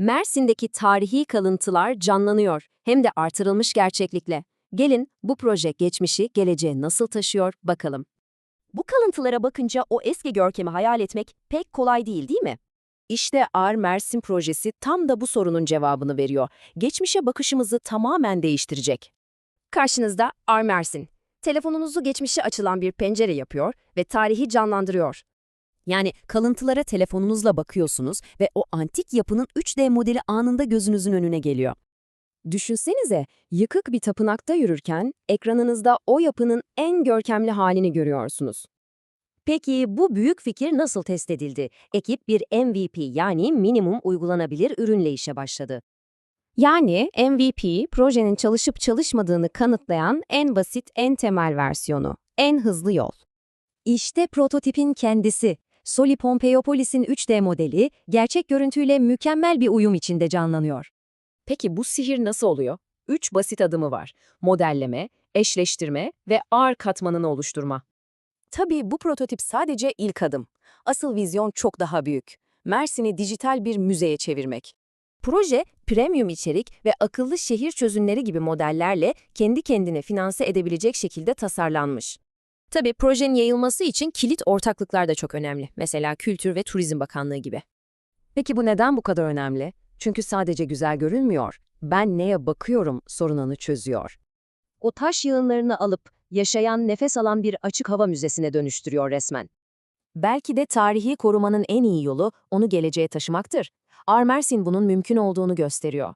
Mersin'deki tarihi kalıntılar canlanıyor, hem de artırılmış gerçeklikle. Gelin bu proje geçmişi geleceğe nasıl taşıyor bakalım. Bu kalıntılara bakınca o eski görkemi hayal etmek pek kolay değil değil mi? İşte Ar Mersin projesi tam da bu sorunun cevabını veriyor. Geçmişe bakışımızı tamamen değiştirecek. Karşınızda Ar Mersin. Telefonunuzu geçmişe açılan bir pencere yapıyor ve tarihi canlandırıyor. Yani kalıntılara telefonunuzla bakıyorsunuz ve o antik yapının 3D modeli anında gözünüzün önüne geliyor. Düşünsenize, yıkık bir tapınakta yürürken ekranınızda o yapının en görkemli halini görüyorsunuz. Peki bu büyük fikir nasıl test edildi? Ekip bir MVP yani minimum uygulanabilir ürünle işe başladı. Yani MVP, projenin çalışıp çalışmadığını kanıtlayan en basit, en temel versiyonu, en hızlı yol. İşte prototipin kendisi. Soli Pompeiopolis'in 3D modeli gerçek görüntüyle mükemmel bir uyum içinde canlanıyor. Peki bu sihir nasıl oluyor? Üç basit adımı var. Modelleme, eşleştirme ve ağır katmanını oluşturma. Tabii bu prototip sadece ilk adım. Asıl vizyon çok daha büyük. Mersin'i dijital bir müzeye çevirmek. Proje, premium içerik ve akıllı şehir çözümleri gibi modellerle kendi kendine finanse edebilecek şekilde tasarlanmış. Tabii projenin yayılması için kilit ortaklıklar da çok önemli. Mesela Kültür ve Turizm Bakanlığı gibi. Peki bu neden bu kadar önemli? Çünkü sadece güzel görünmüyor. Ben neye bakıyorum sorununu çözüyor. O taş yığınlarını alıp yaşayan, nefes alan bir açık hava müzesine dönüştürüyor resmen. Belki de tarihi korumanın en iyi yolu onu geleceğe taşımaktır. Ar Mersin bunun mümkün olduğunu gösteriyor.